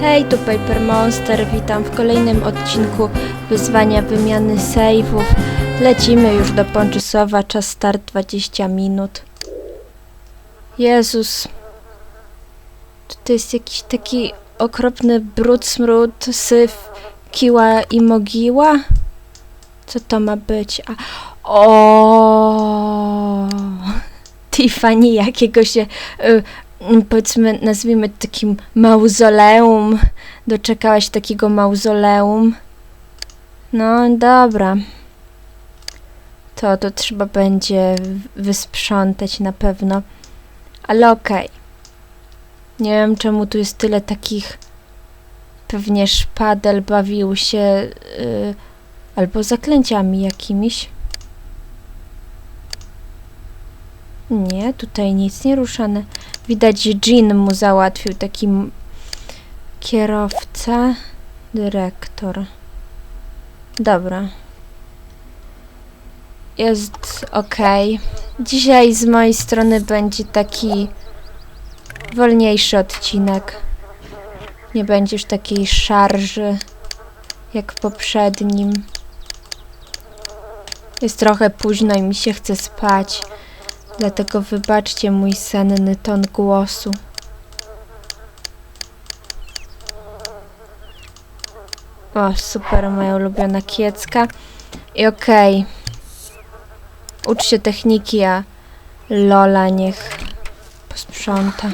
Hej, tu Paper Monster, witam w kolejnym odcinku wyzwania wymiany save'ów. Lecimy już do Pączysowa, czas start 20 minut. Jezus. To jest jakiś taki okropny brud, smród, syf, kiła i mogiła? Co to ma być? A... O, Tiffany jakiego się... Y powiedzmy, nazwijmy takim mauzoleum. Doczekałaś takiego mauzoleum. No dobra. To, to trzeba będzie wysprzątać na pewno. Ale okej. Nie wiem czemu tu jest tyle takich. Pewnie szpadel bawił się. y, albo zaklęciami jakimiś. Nie, tutaj nic nie ruszane. Widać, że Jean mu załatwił taki kierowca, dyrektor. Dobra. Jest ok. Dzisiaj z mojej strony będzie taki wolniejszy odcinek. Nie będzie już takiej szarży jak w poprzednim. Jest trochę późno i mi się chce spać. Dlatego wybaczcie mój senny ton głosu. O, super, moja ulubiona kiecka. I okej. Ucz się techniki, a Lola niech posprząta.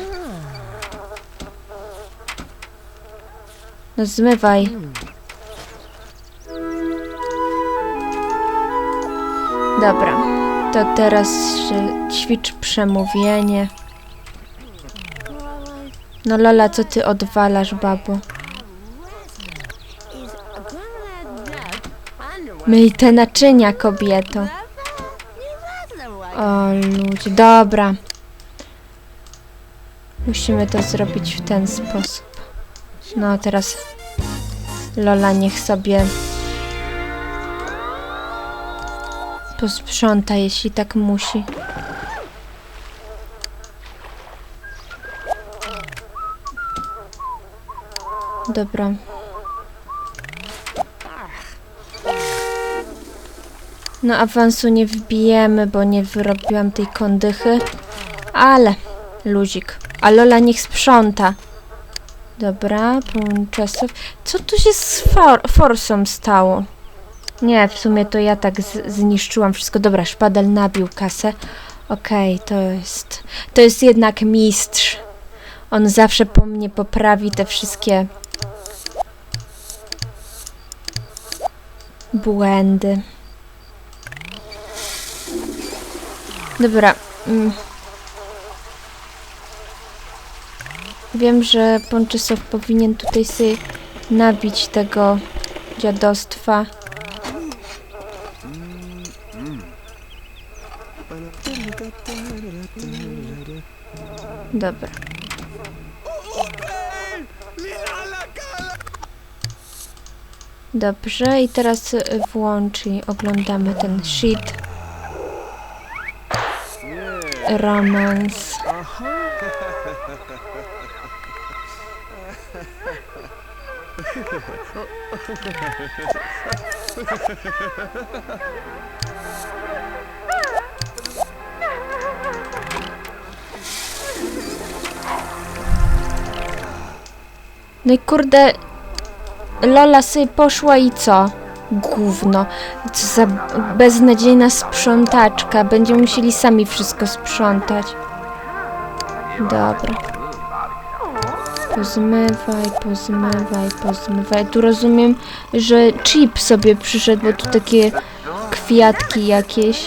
No zmywaj. Dobra. To teraz ćwicz przemówienie. No Lola, co ty odwalasz, babo? Myj te naczynia, kobieto. O ludzie, dobra. Musimy to zrobić w ten sposób. No teraz Lola niech sobie posprząta, jeśli tak musi. Dobra. No awansu nie wbijemy, bo nie wyrobiłam tej kondychy. Ale luzik. A Lola niech sprząta. Dobra, pełen czasów. Co tu się z for forsą stało? Nie, w sumie to ja tak zniszczyłam wszystko. Dobra, szpadel nabił kasę. Okej, to jest... To jest jednak mistrz. On zawsze po mnie poprawi te wszystkie... Błędy. Dobra. Mm. Wiem, że Ponczysow powinien tutaj sobie nabić tego dziadostwa. Dobra. Dobrze, i teraz włącz i oglądamy ten shit. Romans. No i kurde, Lola sobie poszła i co? Gówno. Co za beznadziejna sprzątaczka. Będziemy musieli sami wszystko sprzątać. Dobra. Pozmywaj, pozmywaj, pozmywaj. Tu rozumiem, że chip sobie przyszedł, bo tu takie kwiatki jakieś.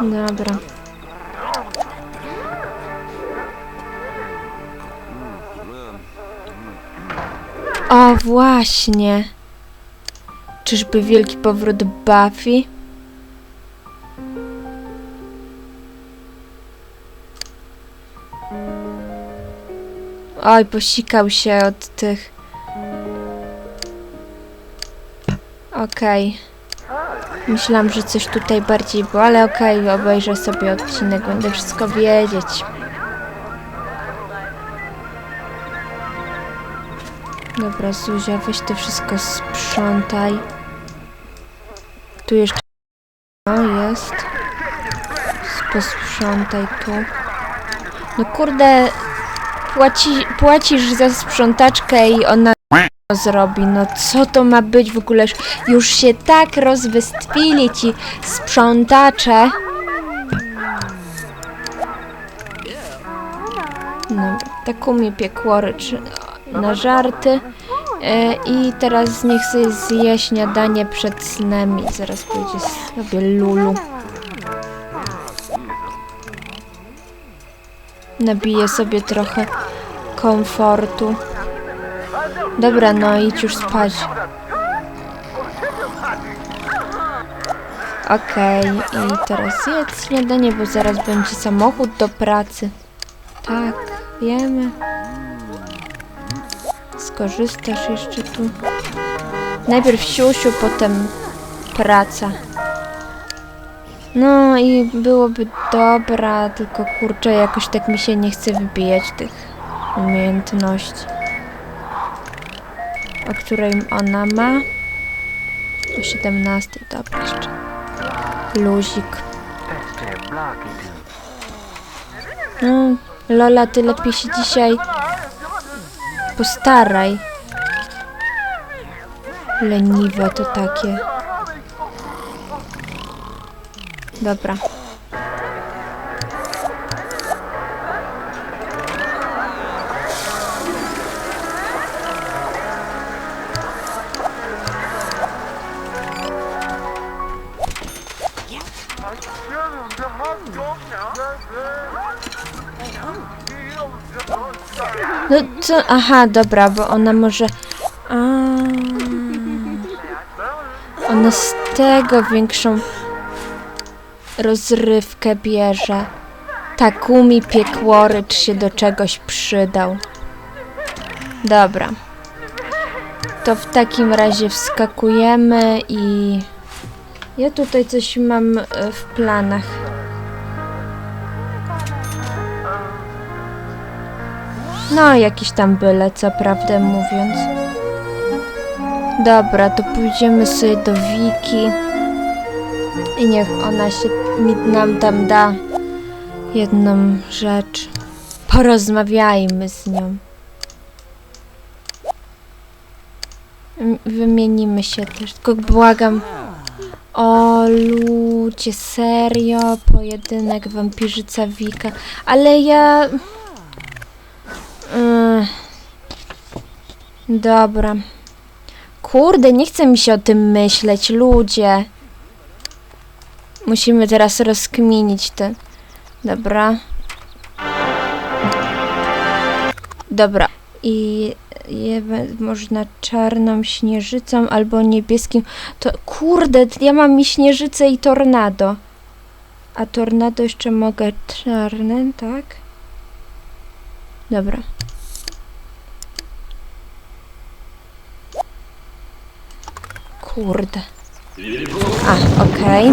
Dobra. O, właśnie. Czyżby wielki powrót Buffy? Oj, posikał się od tych. Okej. Myślałam, że coś tutaj bardziej było, ale okej, obejrzę sobie odcinek, będę wszystko wiedzieć. Dobra, Zuzia, weź to wszystko sprzątaj. Tu jeszcze... O, jest. Posprzątaj tu. No kurde, płaci, płacisz za sprzątaczkę i ona zrobi. No co to ma być w ogóle? Już się tak rozwystwili ci sprzątacze. No, Takumi piekłory czy na żarty. E, I teraz niech sobie zje śniadanie przed snem i zaraz pójdzie sobie lulu. Nabiję sobie trochę komfortu. Dobra, no idź już spać. Okej, i teraz jedz śniadanie, bo zaraz będzie samochód do pracy. Tak, wiemy. Skorzystasz jeszcze tu. Najpierw siusiu, potem praca. No i byłoby dobra, tylko kurczę, jakoś tak mi się nie chce wybijać tych umiejętności. O której ona ma? O 17, dobra jeszcze. Luzik. No, Lola, ty lepiej się dzisiaj postaraj. Leniwe to takie. Dobra. No co? Aha, dobra, bo ona może... A... Ona z tego większą rozrywkę bierze. Takumi piekłorycz się do czegoś przydał. Dobra. To w takim razie wskakujemy i... Ja tutaj coś mam e, w planach. No, jakiś tam byle, co prawdę mówiąc. Dobra, to pójdziemy sobie do Wiki. I niech ona się mi, nam tam da jedną rzecz. Porozmawiajmy z nią. Wymienimy się też. Tylko błagam. O ludzie, serio? Pojedynek wampirzyca Wika. Ale ja... Dobra. Kurde, nie chce mi się o tym myśleć, ludzie. Musimy teraz rozkminić te. Dobra. Dobra. I je, można czarną śnieżycą albo niebieskim. To kurde, ja mam i śnieżycę i tornado. A tornado jeszcze mogę czarne, tak? Dobra. Kurde. A, okej.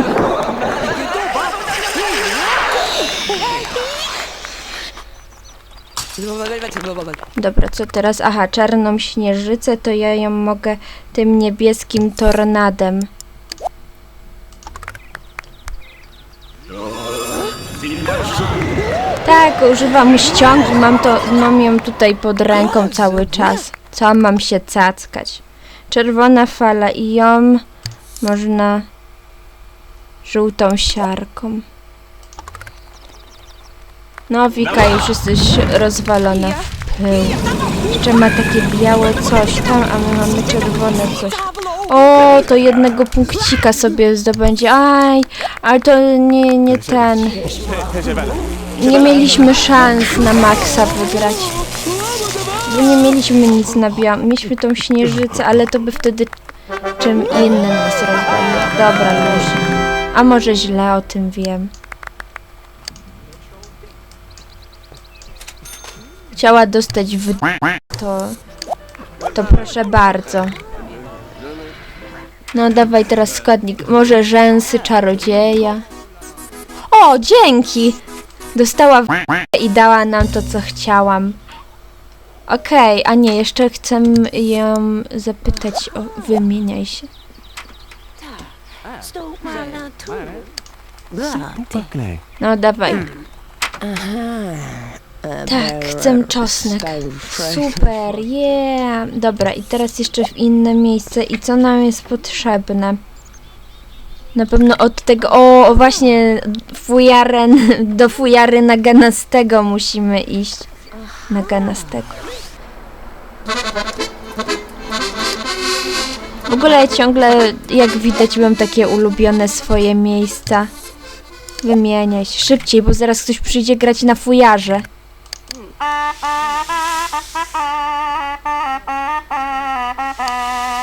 Dobra, co teraz? Aha, czarną śnieżycę, to ja ją mogę tym niebieskim tornadem. Tak, używam ściągi, mam to, mam ją tutaj pod ręką cały czas. Co mam się cackać? Czerwona fala i ją można żółtą siarką. No, Wika, już jesteś rozwalona w pył. Jeszcze ma takie białe coś tam, a my mamy czerwone coś. O, to jednego punkcika sobie zdobędzie. Aj, ale to nie, nie ten. Nie mieliśmy szans na maksa wygrać. Mieliśmy nic na białym. Mieliśmy tą śnieżycę, ale to by wtedy czym innym nas rozwaliło. Dobra, luźno. A może źle o tym wiem. Chciała dostać w... To... To proszę bardzo. No dawaj teraz składnik. Może rzęsy czarodzieja. O, dzięki! Dostała w... i dała nam to, co chciałam. Okej, a nie, jeszcze chcę ją zapytać o wymieniaj się. Buckley. No dawaj. Tak, chcę czosnek. Super, yeah. Dobra, i teraz jeszcze w inne miejsce. I co nam jest potrzebne? Na pewno od tego, o właśnie, fujaren, do fujary na ganastego musimy iść. Na ganastego. W ogóle ciągle, jak widać, mam takie ulubione swoje miejsca. Wymieniaj się szybciej, bo zaraz ktoś przyjdzie grać na fujarze.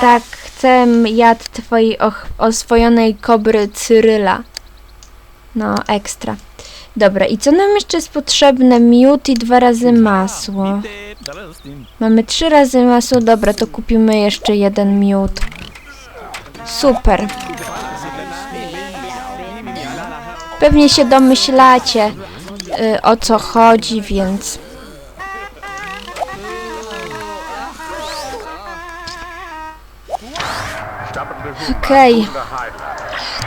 Tak, chcę jad twojej oswojonej kobry Cyryla. No, ekstra. Dobra, i co nam jeszcze jest potrzebne? Miód i dwa razy masło. Mamy trzy razy masło, dobra, to kupimy jeszcze jeden miód. Super. Pewnie się domyślacie, y, o co chodzi, więc... Okej,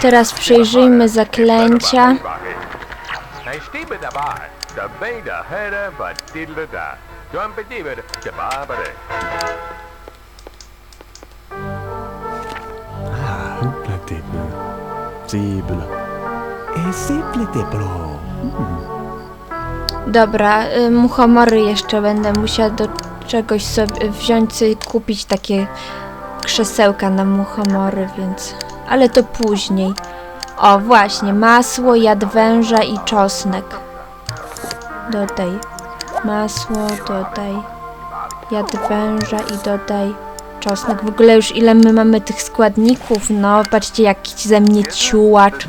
teraz przejrzyjmy zaklęcia. It dibbet, jababere. Ah, huplatibla. Zibla. E sipletiblo. Dobra, y, muchomory jeszcze będę musiała do czegoś sobie wziąć sobie kupić takie krzesełka na muchomory, więc... Ale to później. O, właśnie, masło, jad węża i czosnek. Dodaj. Masło, dodaj. Jad węża i dodaj czosnek. W ogóle już ile my mamy tych składników, no. Patrzcie, jakiś ze mnie ciułacz.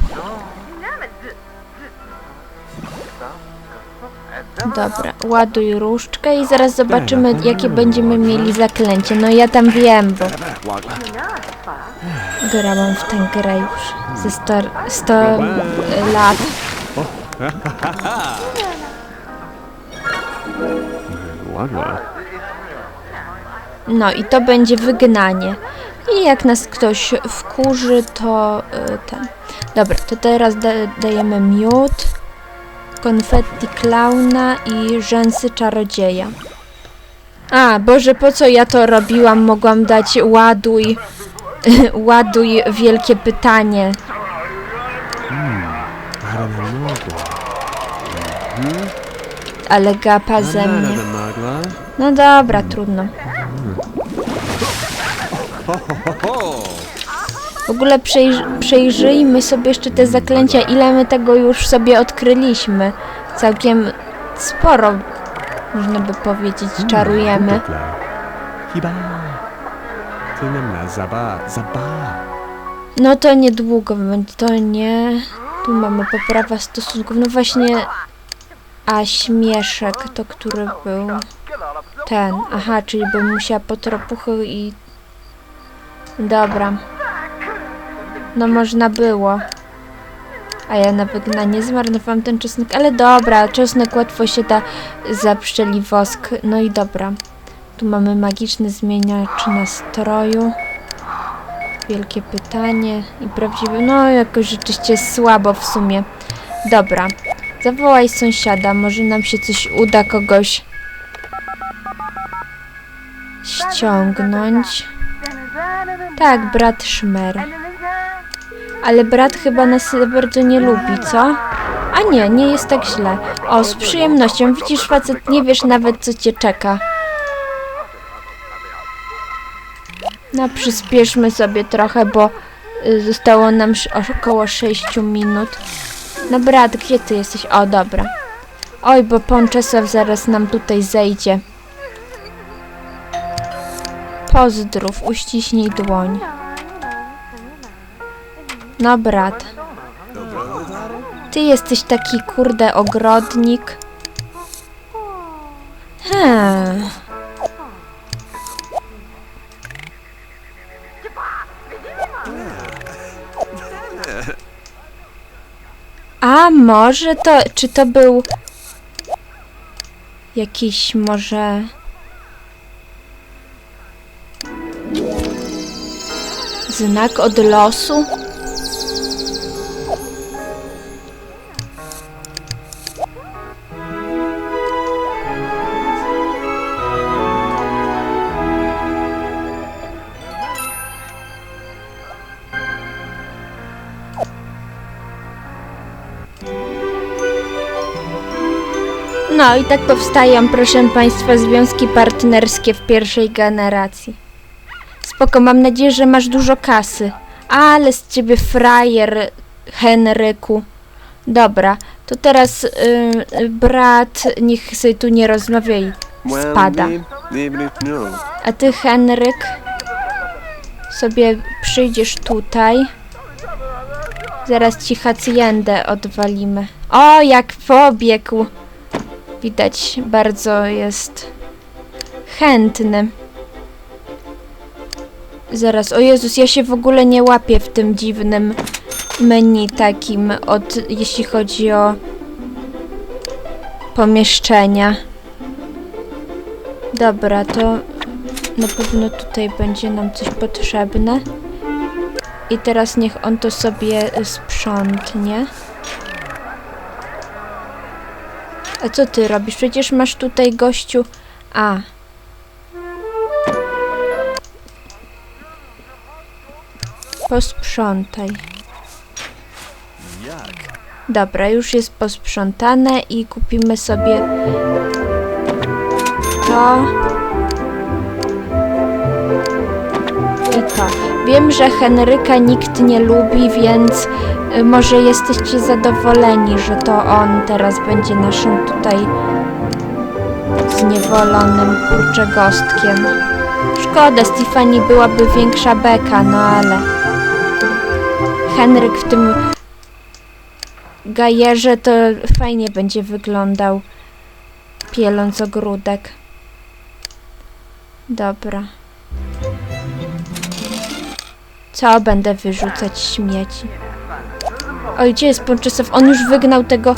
Dobra, ładuj różdżkę i zaraz zobaczymy, jakie będziemy mieli zaklęcie. No ja tam wiem, bo grałam w tę grę już ze 100, 100 lat. No i to będzie wygnanie. I jak nas ktoś wkurzy, to y, ten. Dobra, to teraz da, dajemy miód, konfetti klauna i rzęsy czarodzieja. A, Boże, po co ja to robiłam? Mogłam dać ładuj, ładuj wielkie pytanie. Na mogła. Ale gapa ze Nada mnie. Na magła. No dobra, trudno. W ogóle przejrz przejrzyjmy sobie jeszcze te zaklęcia, ile my tego już sobie odkryliśmy. Całkiem sporo, można by powiedzieć, czarujemy. Ty nam zaba. Zaba. No to niedługo będzie, to nie... Tu mamy poprawa stosunków, no właśnie... A śmieszek to który był? Ten, aha, czyli bym musiała po tropuchy i... Dobra. No można było. A ja na wygnanie zmarnowałam ten czosnek, ale dobra, czosnek łatwo się da zaprzeli wosk. No i dobra. Tu mamy magiczny zmieniacz nastroju. Wielkie pytanie i prawdziwe. No, jakoś rzeczywiście słabo w sumie. Dobra. Zawołaj sąsiada, może nam się coś uda kogoś ściągnąć. Tak, brat Szmer. Ale brat chyba nas bardzo nie lubi, co? A nie, nie jest tak źle. O, z przyjemnością. Widzisz, facet, nie wiesz nawet, co cię czeka. No, przyspieszmy sobie trochę, bo y, zostało nam około 6 minut. No brat, gdzie ty jesteś? O, dobra. Oj, bo Ponczesław zaraz nam tutaj zejdzie. Pozdrów, uściśnij dłoń. No brat. Ty jesteś taki kurde ogrodnik. Hmm. A może to, czy to był jakiś może... Znak od losu? No i tak powstają, proszę Państwa, związki partnerskie w pierwszej generacji. Spoko, mam nadzieję, że masz dużo kasy. Ale z ciebie frajer, Henryku. Dobra, to teraz y, y, brat niech sobie tu nie rozmawia i spada. A ty, Henryk, sobie przyjdziesz tutaj. Zaraz ci hacjendę odwalimy. O, jak pobiegł. Widać, bardzo jest chętny. Zaraz, o Jezus, ja się w ogóle nie łapię w tym dziwnym menu takim, od, jeśli chodzi o pomieszczenia. Dobra, to na pewno tutaj będzie nam coś potrzebne. I teraz niech on to sobie sprzątnie. A co ty robisz? Przecież masz tutaj gościu. A. Posprzątaj. Dobra, już jest posprzątane i kupimy sobie to i to. Wiem, że Henryka nikt nie lubi, więc może jesteście zadowoleni, że to on teraz będzie naszym tutaj zniewolonym kurczegostkiem. Szkoda, Stefani byłaby większa beka, no ale Henryk w tym gajerze to fajnie będzie wyglądał pieląc ogródek. Dobra. Co będę wyrzucać śmieci? Oj, gdzie jest Ponczysław? On już wygnał tego...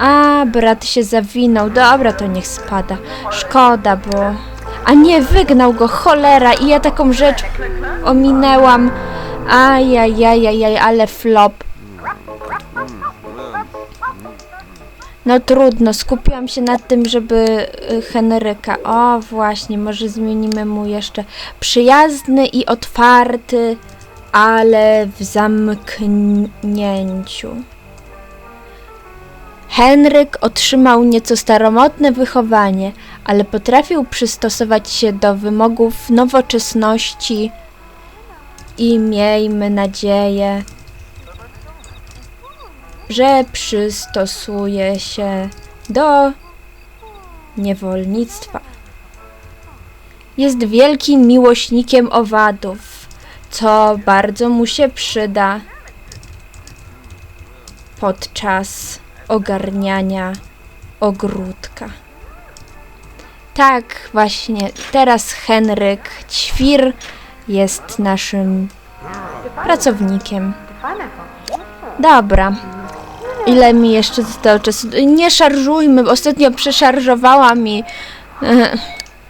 A, brat się zawinął. Dobra, to niech spada. Szkoda, bo... A nie, wygnał go, cholera! I ja taką rzecz ominęłam. Ajajajajaj, ale flop. No trudno, skupiłam się na tym, żeby y, Henryka. O, właśnie, może zmienimy mu jeszcze przyjazny i otwarty, ale w zamknięciu. Henryk otrzymał nieco staromodne wychowanie, ale potrafił przystosować się do wymogów nowoczesności i miejmy nadzieję, że przystosuje się do niewolnictwa. Jest wielkim miłośnikiem owadów, co bardzo mu się przyda podczas ogarniania ogródka. Tak, właśnie teraz Henryk Ćwir jest naszym pracownikiem. Dobra. Ile mi jeszcze zostało czasu? Nie szarżujmy, ostatnio przeszarżowałam i e,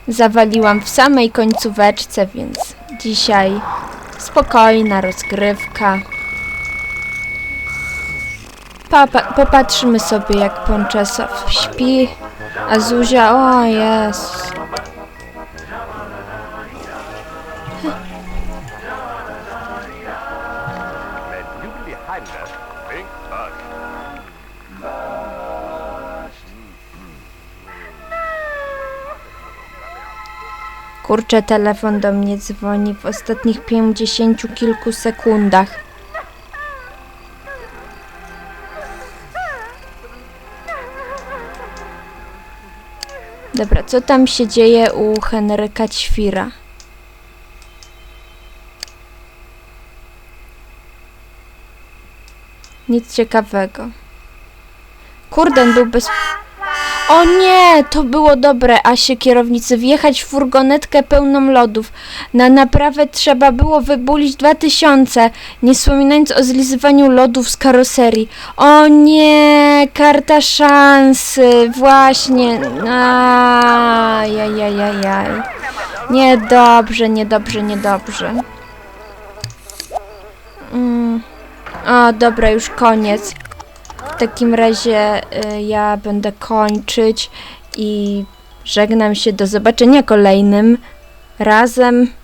zawaliłam w samej końcóweczce, więc dzisiaj spokojna rozgrywka. Papa, popatrzymy sobie, jak Ponczesław śpi, a Zuzia, o jest. Kurczę, telefon do mnie dzwoni w ostatnich pięćdziesięciu kilku sekundach. Dobra, co tam się dzieje u Henryka Ćwira? Nic ciekawego. Kurde, on był bez... O nie, to było dobre, Asie kierownicy, wjechać w furgonetkę pełną lodów. Na naprawę trzeba było wybulić 2000, nie wspominając o zlizywaniu lodów z karoserii. O nie, karta szansy, właśnie. Ajajajajaj. Niedobrze, niedobrze, niedobrze. Mm. O, dobra, już koniec. W takim razie y, ja będę kończyć i żegnam się. Do zobaczenia kolejnym razem.